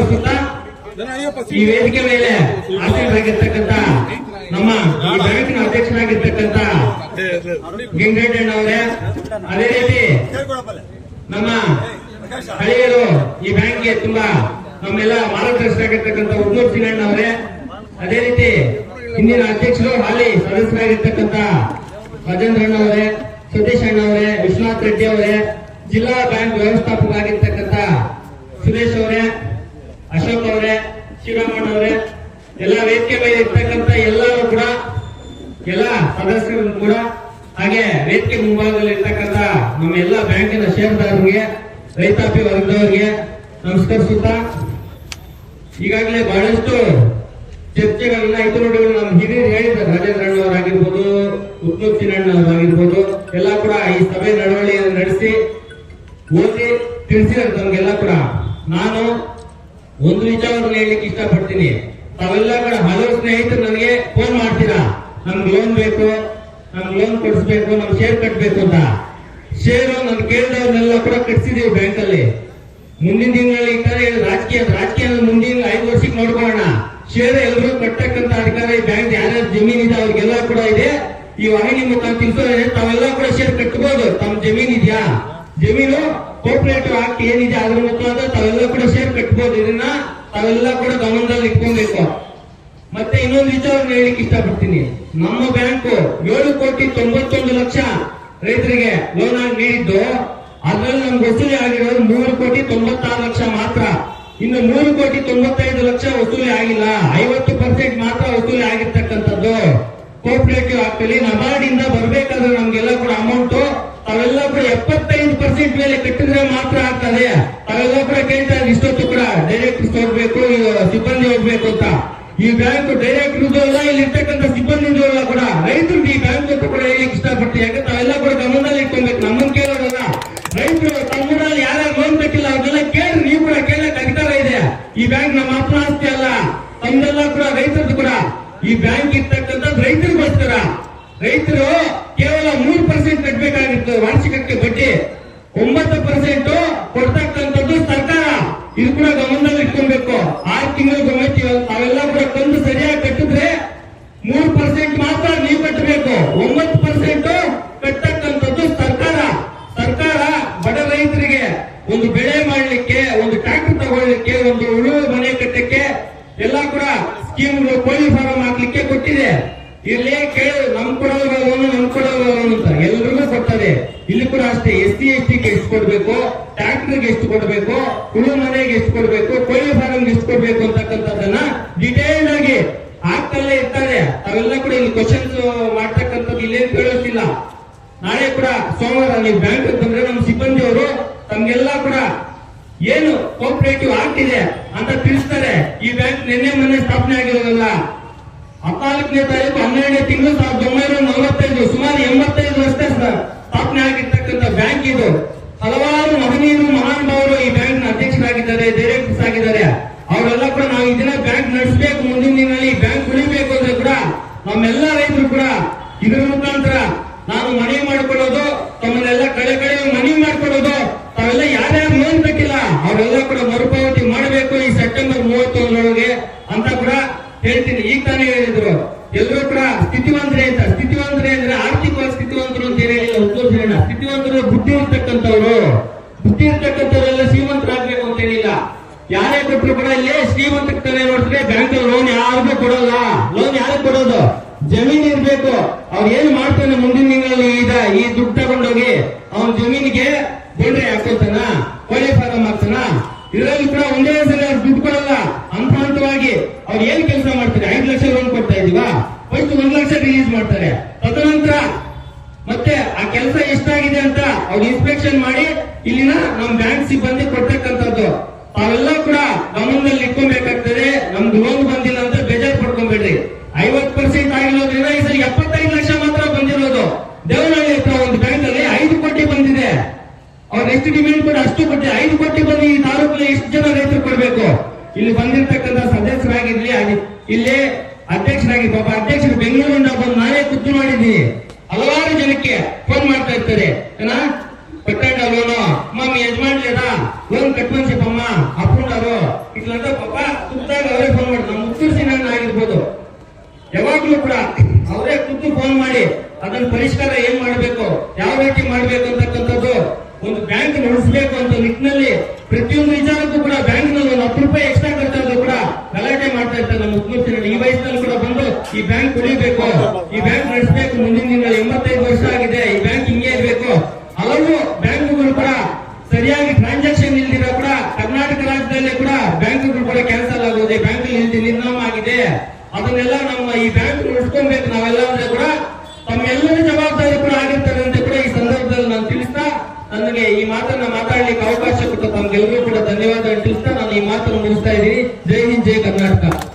ತೋರಿಸುತ್ತಾ ಈ ವೇದಿಕೆ ಮೇಲೆ ಆಸೀನರಾಗಿರ್ತಕ್ಕಂಥ ನಮ್ಮ ಈ ಬ್ಯಾಂಕಿನ ಅಧ್ಯಕ್ಷರಾಗಿರ್ತಕ್ಕಂತ ಗೆಂಗಣ್ಣವರೇ ಅದೇ ರೀತಿ ನಮ್ಮ ಹಳೆಯರು ಈ ಬ್ಯಾಂಕ್ಗೆ ತುಂಬಾ ನಮ್ಮೆಲ್ಲ ಮಾರ್ಗದರ್ಶಕರಾಗಿರ್ತಕ್ಕಂಥ ಉದ್ಮೂರ್ ಸಿಂಗಣ್ಣ ಅವರೇ ಅದೇ ರೀತಿ ಹಿಂದಿನ ಅಧ್ಯಕ್ಷರು ಹಾಲಿ ಸದಸ್ಯರಾಗಿರ್ತಕ್ಕಂಥ ರಾಜೇಂದ್ರ ಅವರೇ ಸತೀಶ್ ಅಣ್ಣ ಅವರೇ ವಿಶ್ವನಾಥ್ ರೆಡ್ಡಿ ಅವರೇ ಜಿಲ್ಲಾ ಬ್ಯಾಂಕ್ ವ್ಯವಸ್ಥಾಪಕರಾಗಿರ್ತಕ್ಕಂಥ ಸುರೇಶ್ ಅವರೇ ಶಿವರಾಮಣ್ಣ ಅವರೇ ಎಲ್ಲ ವೇದಿಕೆ ಮೇಲೆ ಇರ್ತಕ್ಕಂಥ ಎಲ್ಲರೂ ಕೂಡ, ಎಲ್ಲ ಸದಸ್ಯರು ಕೂಡ, ಹಾಗೆ ವೇದಿಕೆ ಮುಂಭಾಗದಲ್ಲಿ ಇರ್ತಕ್ಕಂಥ ನಮ್ಮ ಎಲ್ಲ ಬ್ಯಾಂಕಿನ ಷೇರುದಾರರಿಗೆ, ರೈತಾಪಿ ವರ್ಗದವರಿಗೆ ನಮಸ್ಕರಿಸುತ್ತಾ, ಈಗಾಗಲೇ ಬಹಳಷ್ಟು ಚರ್ಚೆಗಳನ್ನ ಇತರಗಳು ನಮ್ಮ ಹಿರಿಯರು ಹೇಳಿದ್ದಾರೆ. ರಾಜೇಂದ್ರ ಅಣ್ಣವರಾಗಿರ್ಬೋದು ಉತ್ನೂರ್ ಚಿನ್ನಣ್ಣವರಾಗಿರ್ಬೋದು ಎಲ್ಲ ಕೂಡ ಈ ಸಭೆ ನಡವಳಿಕೆಯನ್ನು ನಡೆಸಿ, ಓದಿ ತಿಳಿಸಿದ್ದಾರೆ ನಮ್ಗೆಲ್ಲ ಕೂಡ. ನಾನು ಒಂದು ವಿಚಾರವನ್ನು ಹೇಳಲಿಕ್ಕೆ ಇಷ್ಟಪಡ್ತೀನಿ. ತಾವೆಲ್ಲ ಕೂಡ ಹಲವು ಸ್ನೇಹಿತರು ನನಗೆ ಫೋನ್ ಮಾಡ್ತೀರಾ? ನಮ್ಗೆ ಲೋನ್ ಬೇಕು, ನಮ್ಗೆ ಲೋನ್ ಕೊಡಿಸ್ಬೇಕು, ನಮ್ಗೆ ಶೇರ್ ಕಟ್ಟಬೇಕು ಅಂತ. ಶೇರು ನಾನು ಕೇಳಿದವ್ರನ್ನೆಲ್ಲ ಕೂಡ ಕಟ್ಸಿದೀವಿ ಬ್ಯಾಂಕ್ ಅಲ್ಲಿ. ಮುಂದಿನ ದಿನಗಳಲ್ಲಿ ರಾಜಕೀಯ ರಾಜಕೀಯ ಮುಂದಿನ ಐದು ವರ್ಷಕ್ಕೆ ನೋಡ್ಕೊಳ್ಳೋಣ. ಶೇರ್ ಎಲ್ಲರೂ ಕಟ್ಟಕ್ಕಂತ ಅಧಿಕಾರ ಈ ಬ್ಯಾಂಕ್ ಯಾರ್ಯಾರ ಜಮೀನ್ ಇದೆ ಅವ್ರಿಗೆಲ್ಲ ಕೂಡ ಇದೆ. ಈ ವಾಹಿನಿ ಮುಖಾಂತರ ತಾವೆಲ್ಲ ಕೂಡ ಶೇರ್ ಕಟ್ಟಬಹುದು ತಮ್ಮ ಜಮೀನ್ ಇದೆಯಾ ಜಮೀನು ಕೋಪರೇಟಿವ್ ಆಕ್ಟ್ ಏನಿದೆ ಅದ್ರ ಮುಖಾಂತರ ತಾವೆಲ್ಲ ಕೂಡ ಶೇರ್ ಕಟ್ಟಬಹುದು ಇದನ್ನ ತಾವೆಲ್ಲ ಕೂಡ ಗಮನದಲ್ಲಿ ಇಟ್ಕೊಬೇಕು. ಮತ್ತೆ ಇನ್ನೊಂದು ವಿಚಾರವನ್ನು ಹೇಳಿಕ್ ಇಷ್ಟಪಡ್ತೀನಿ. ನಮ್ಮ ಬ್ಯಾಂಕ್ ಏಳು ಕೋಟಿ ತೊಂಬತ್ತೊಂದು ಲಕ್ಷ ರೈತರಿಗೆ ಲೋನ್ ಆಗಿ ನೀಡಿದ್ದು. ಅದರಲ್ಲಿ ನಮ್ಗೆ ವಸೂಲಿ ಆಗಿರೋದು ಮೂರು ಕೋಟಿ ತೊಂಬತ್ತಾರು ಲಕ್ಷ ಮಾತ್ರ. ಇನ್ನು ಮೂರು ಕೋಟಿ ತೊಂಬತ್ತೈದು ಲಕ್ಷ ವಸೂಲಿ ಆಗಿಲ್ಲ. ಐವತ್ತು ಪರ್ಸೆಂಟ್ ಮಾತ್ರ ವಸೂಲಿ ಆಗಿರ್ತಕ್ಕಂಥದ್ದು. ಕೋಪರೇಟಿವ್ ಆಕ್ಟ್ ಅಲ್ಲಿ ನಬಾರ್ಡ್ ಇಂದ ಬರಬೇಕಾದ್ರೆ ನಮ್ಗೆಲ್ಲ ಕೂಡ ಅಮೌಂಟ್ ತಾವೆಲ್ಲ ಕೂಡ ಎಪ್ಪತ್ತೈದು ಪರ್ಸೆಂಟ್ ಮೇಲೆ ಕಟ್ಟಿದ್ರೆ ಮಾತ್ರ ಆಗ್ತದೆ. ತಾವೆಲ್ಲ ಕೂಡ ಕೇಳ್ತಾ ಇಷ್ಟೊತ್ತು ಕೂಡ ಡೈರೆಕ್ಟ್ ಹೋಗ್ಬೇಕು ಸಿಬ್ಬಂದಿ ಹೋಗ್ಬೇಕು ಅಂತ. ಈ ಬ್ಯಾಂಕ್ ಡೈರೆಕ್ಟ್ ಅಲ್ಲ ಇಲ್ಲಿ ಇರ್ತಕ್ಕಂಥ ಸಿಬ್ಬಂದಿ ಅಲ್ಲ ಕೂಡ ರೈತರು ಈ ಬ್ಯಾಂಕ್ ಅಂತ ಕೂಡ ಹೇಳಿಕ್ ಇಷ್ಟಪಡ್ತೀವಿ. ಯಾಕೆ ತಾವೆಲ್ಲ ಕೂಡ ಗಮನದಲ್ಲಿ ಇಟ್ಕೊಬೇಕು ನಮ್ಮನ್ನು ಕೇಳೋದಲ್ಲ ರೈತರು ತಮ್ಮನಲ್ಲಿ ಯಾರ್ಯಾರು ಲೋನ್ ಬೇಕಿಲ್ಲ ಅವ್ರನ್ನೆಲ್ಲ ಕೇಳಿ ನೀವು ಕೂಡ ಕೇಳಕ್ ಅಧಿಕಾರ ಇದೆ. ಈ ಬ್ಯಾಂಕ್ ನಮ್ಮ ಆಸ್ತಿ ಅಲ್ಲ. ತಮ್ಮದೆಲ್ಲ ಕೂಡ ರೈತರದ್ದು ಕೂಡ ಈ ಬ್ಯಾಂಕ್ ಇರ್ತಕ್ಕಂಥದ್ದು ರೈತರಿಗೋಸ್ಕರ. ರೈತರು ಕೇವಲ ಮೂರು ಪರ್ಸೆಂಟ್ ಕಟ್ಟಬೇಕಾಗಿತ್ತು ವಾರ್ಷಿಕಕ್ಕೆ ಬಡ್ಡಿ ಒಂಬತ್ತು ಪರ್ಸೆಂಟ್ ಕೊಡ್ತಕ್ಕಂಥದ್ದು ಸರ್ಕಾರ ಇದು ಕೂಡ ಗಮನದಲ್ಲಿ ಇಟ್ಕೊಬೇಕು ಆರು ತಿಂಗಳು ಗಮನಕ್ಕೆ ಅವೆಲ್ಲ ಕೂಡ ಕಂದು ಸರಿಯಾಗಿ ಕಟ್ಟಿದ್ರೆ ಮೂರು ಪರ್ಸೆಂಟ್ ಮಾತ್ರ ನೀವು ಕಟ್ಟಬೇಕು. ಒಂಬತ್ತು ಪರ್ಸೆಂಟ್ ಕಟ್ಟಕ್ಕಂಥದ್ದು ಸರ್ಕಾರ. ಸರ್ಕಾರ ಬಡ ರೈತರಿಗೆ ಒಂದು ಬೆಳೆ ಇಲ್ಲಿ ಕೇಳಿ ನಮ್ ಲೋನು ನಮ್ ಲೋನು ಅಂತ. ಎಲ್ರಿಗೂ ಕೊಡ್ತಾರೆ ಇಲ್ಲಿ ಕೂಡ ಅಷ್ಟೇ ಎಸ್ ಸಿ ಎಸ್ ಟಿಗೆ ಎಷ್ಟು ಕೊಡ್ಬೇಕು ಟ್ರ್ಯಾಕ್ಟರ್ಗೆ ಎಷ್ಟು ಕೊಡ್ಬೇಕು ಕುಳು ಮನೆಗೆ ಎಷ್ಟು ಕೊಡ್ಬೇಕು ಕೋಳಿ ಫಾರ್ಮ್ಗೆ ಎಷ್ಟು ಕೊಡ್ಬೇಕು ಅಂತಕ್ಕಂಥದ್ದನ್ನ ಡಿಟೇಲ್ ಆಗಿ ಆಗ್ತಲ್ಲೇ ಇರ್ತಾರೆ. ಅವೆಲ್ಲ ಕೂಡ ಇಲ್ಲಿ ಕ್ವಶನ್ಸ್ ಮಾಡ್ತಕ್ಕಂಥದ್ದು ಇಲ್ಲೇ ಕೇಳೋದಿಲ್ಲ ನಾಳೆ ಕೂಡ ಸೋಮವಾರ ನೀವು ಬ್ಯಾಂಕ್ ಬಂದ್ರೆ ನಮ್ಮ ಸಿಬ್ಬಂದಿ ಅವರು ತಮ್ಗೆಲ್ಲ ಕೂಡ ಏನು ಕೋಪರೇಟಿವ್ ಆಗ್ತಿದೆ ಅಂತ ತಿಳಿಸ್ತಾರೆ. ಈ ಬ್ಯಾಂಕ್ ನಿನ್ನೆ ಮೊನ್ನೆ ಸ್ಥಾಪನೆ ಆಗಿರೋದಲ್ಲ. ಹದಿನಾಲ್ಕನೇ ತಾರೀಕು ಹನ್ನೆರಡನೇ ತಿಂಗಳು ಸಾವಿರದ ಒಂಬೈನೂರ ನಲವತ್ತೈದು, ಸುಮಾರು ಎಂಬತ್ತೈದು ವರ್ಷ ಸ್ಥಾಪನೆ ಆಗಿರ್ತಕ್ಕಂಥ ಬ್ಯಾಂಕ್ ಇದು. ಹಲವಾರು ಮಹನೀಯರು, ಮಹಾನುಭಾವರು ಈ ಬ್ಯಾಂಕ್ನ ಅಧ್ಯಕ್ಷರಾಗಿದ್ದಾರೆ ಡೈರೆಕ್ಟರ್ಸ್ ಆಗಿದ್ದಾರೆ ಅವರೆಲ್ಲ ಕೂಡ ನಾವು ಈ ದಿನ ಬ್ಯಾಂಕ್ ನಡೆಸಬೇಕು, ಮುಂದಿನ ದಿನದಲ್ಲಿ ಬ್ಯಾಂಕ್ ಉಳಿಬೇಕು ಅಂದ್ರೆ ಕೂಡ ನಮ್ಮೆಲ್ಲ ರೈತರು ಕೂಡ ಇದರ ಮುಖಾಂತರ ನಾನು ಮನವಿ ಮಾಡಿಕೊಳ್ಳೋದು ತಮ್ಮನ್ನೆಲ್ಲ ಕಡೆ ಕಡೆ ಮನವಿ ಮಾಡಿಕೊಳ್ಳೋದು ತಾವೆಲ್ಲ ಯಾರ್ಯಾರು ಲೋನ್ ಬೇಕಿಲ್ಲ ಅವರೆಲ್ಲ ಕೂಡ ಮರುಪಾವತಿ ಮಾಡಬೇಕು ಈ ಸೆಪ್ಟೆಂಬರ್ ಮೂವತ್ತೊಂದರೊಳಗೆ ಅಂತ ಕೂಡ ಹೇಳ್ತೀನಿ ಈಗ ತಾನೇ ಹೇಳಿದ್ರು ಎಲ್ಲರೂ ಕೂಡ ಸ್ಥಿತಿವಂತರೇ ಅಂತ ಸ್ಥಿತಿವಂತರೇ ಅಂದ್ರೆ ಆರ್ಥಿಕವಾಗಿ ಸ್ಥಿತಿವಂತರು ಅಂತ ಏನ್ ಹೇಳಿಲ್ಲ ಉತ್ತರಿಸೋಣ ಸ್ಥಿತಿವಂತರು ಬುದ್ಧಿ ಇರ್ತಕ್ಕಂಥವ್ರು ಬುದ್ಧಿ ಇರ್ತಕ್ಕಂಥವರೆಲ್ಲ ಶ್ರೀಮಂತರಾಗಬೇಕು ಅಂತ ಏನಿಲ್ಲ ಯಾರೇ ಕೊಟ್ಟರು ಕೂಡ ಇಲ್ಲಿ ಶ್ರೀಮಂತಕ್ಕೆ ನೋಡಿದ್ರೆ ಬ್ಯಾಂಕ್ ಲೋನ್ ಯಾರಿಗೂ ಕೊಡೋಲ್ಲ. ಲೋನ್ ಯಾರಿಗೆ ಕೊಡೋದು? ಜಮೀನ್ ಇರ್ಬೇಕು. ಅವ್ರು ಏನ್ ಮಾಡ್ತಾನೆ ಮುಂದಿನ ತಿಂಗಳಲ್ಲಿ ಈಗ ಈ ದುಡ್ಡು ತಗೊಂಡೋಗಿ ಅವನ ಜಮೀನಿಗೆ ಬೋಂಡ್ರೆ ಹಾಕೋತಾನ? ಕೋಳಿ ಫಾರಂ ಹಾಕ್ತಾನ ಇದರಲ್ಲಿ ಕೂಡ ಒಂದೇ ಸಲ ದುಡ್ಡು ಕೊಡಲ್ಲ. ಹಂತ ಹಂತವಾಗಿ ಅವ್ರು ಏನ್ ಕೆಲಸ ಮಾಡ್ತಾರೆ? ಐದು ಲಕ್ಷ ಲೋನ್ ಕೊಡ್ತಾ ಇದೀವಾ? ಒಂದ್ ಲಕ್ಷ ರಿಲೀಸ್ ಮಾಡ್ತಾರೆ. ತದನಂತರ ಮತ್ತೆ ಆ ಕೆಲಸ ಎಷ್ಟಾಗಿದೆ ಅಂತ ಅವ್ರು ಇನ್ಸ್ಪೆಕ್ಷನ್ ಮಾಡಿ ಇಲ್ಲಿನ ನಮ್ ಬ್ಯಾಂಕ್ ಸಿಬ್ಬಂದಿ ಕೊಡ್ತಕ್ಕಂಥದ್ದು. ತಾವೆಲ್ಲ ಕೂಡ ಗಮನದಲ್ಲಿ ಇಟ್ಕೊಬೇಕಾಗ್ತದೆ. ನಮ್ದು ಲೋನ್ ಬಂದಿಲ್ಲ ಅಂತ ಬೇಜಾರ್ ಪಡ್ಕೊಂಡ್ಬೇಡ್ರಿ. ಐವತ್ ಪರ್ಸೆಂಟ್ ಆಗಿರೋದ್ರಿಂದ ಈ ಸರಿ ಎಪ್ಪತ್ತೈದು ಲಕ್ಷ ಮಾತ್ರ ಬಂದಿರೋದು. ದೇವನಹಳ್ಳಿ ಹತ್ರ ಒಂದು ಬ್ಯಾಂಕ್ ಅಲ್ಲಿ ಐದು ಕೋಟಿ ಬಂದಿದೆ. ಅವ್ರ ಎಷ್ಟು ಡಿಮ್ಯಾಂಡ್ ಕೂಡ ಅಷ್ಟು ಕೋಟಿ ಐದು ಕೋಟಿ ಬಂದು ಈ ತಾಲೂಕಿನ ಎಷ್ಟು ಜನ ರೈತರು ಕೊಡ್ಬೇಕು? ಇಲ್ಲಿ ಬಂದಿರ್ತಕ್ಕಂಥ ಸದಸ್ಯರಾಗಿರ್ಲಿ, ಅಲ್ಲಿ ಇಲ್ಲಿ ಅಧ್ಯಕ್ಷರಾಗಿ, ಪಾಪ ಅಧ್ಯಕ್ಷರು ಬೆಂಗಳೂರಿಂದ ಬಂದು ನಾನೇ ಕುತ್ತು ಮಾಡಿದ್ದೀನಿ. ಹಲವಾರು ಜನಕ್ಕೆ ಫೋನ್ ಮಾಡ್ತಾ ಇರ್ತಾರೆ. ಏನಾ? ಕಟ್ಟಂಡ ಲೋನು, ಮಮ್ಮ ಯಜಮಾನ್ಲಿರ ಲೋನ್ ಕಟ್ಕೊಂಡ್ ಸಿಪ್ಪಮ್ಮ ಅದು. ಇಟ್ಲಂದ್ರೆ ಪಾಪ ಸುತ್ತಾಗ ಅವರೇ ಫೋನ್ ಮಾಡ್ತಾರೆ ಮುತ್ತರ್ಸಿ ನಾನು ಆಗಿರ್ಬೋದು. ಯಾವಾಗ್ಲೂ ಕೂಡ ಅವರೇ ಕುತ್ತು ಫೋನ್ ಮಾಡಿ ಅದನ್ನ ಪರಿಷ್ಕಾರ ಏನ್ ಮಾಡ್ಬೇಕು, ಯಾವ ರೀತಿ ಮಾಡ್ಬೇಕು ಅಂತಕ್ಕಂಥದ್ದು ಒಂದು ಬ್ಯಾಂಕ್ ನಡೆಸಬೇಕು ಅಂತ ನಿಟ್ಟಿನಲ್ಲಿ ಪ್ರತಿಯೊಂದು ವಿಚಾರಕ್ಕೂ ಕೂಡ ಬ್ಯಾಂಕ್ನಲ್ಲಿ ಒಂದು ಹತ್ತು ರೂಪಾಯಿ ಎಕ್ಸ್ಟ್ರಾ ಖರ್ಚಾದ್ರು ಕೂಡ ಗಲಾಟೆ ಮಾಡ್ತಾ ಇರ್ತಾರೆ ನಮ್ಮ ಮುಖ್ಯಮಂತ್ರಿಗಳು ಈ ವಯಸ್ಸಿನಲ್ಲಿ ಕೂಡ ಬಂದು ಈ ಬ್ಯಾಂಕ್ ಉಳಿಬೇಕು. ಅದನ್ನೆಲ್ಲ ನಮ್ಮ ಈ ಬ್ಯಾಂಕ್ ಉಳಿಸ್ಕೊಬೇಕು ನಾವೆಲ್ಲ ಅಂದ್ರೆ ಕೂಡ ತಮ್ಮೆಲ್ಲರ ಜವಾಬ್ದಾರಿ ಕೂಡ ಆಗಿರ್ತಾರೆ ಅಂತ ಕೂಡ ಈ ಸಂದರ್ಭದಲ್ಲಿ ನಾನು ತಿಳಿಸ್ತಾ ನನಗೆ ಈ ಮಾತನ್ನ ಮಾತಾಡ್ಲಿಕ್ಕೆ ಅವಕಾಶ ಕೊಟ್ಟ ತಮ್ಗೆಲ್ಲರೂ ಕೂಡ ಧನ್ಯವಾದ ತಿಳಿಸ್ತಾ ನಾನು ಈ ಮಾತನ್ನು ಮುಗಿಸ್ತಾ ಇದ್ದೀನಿ. ಜೈ ಹಿಂದ್, ಜೈ ಕರ್ನಾಟಕ.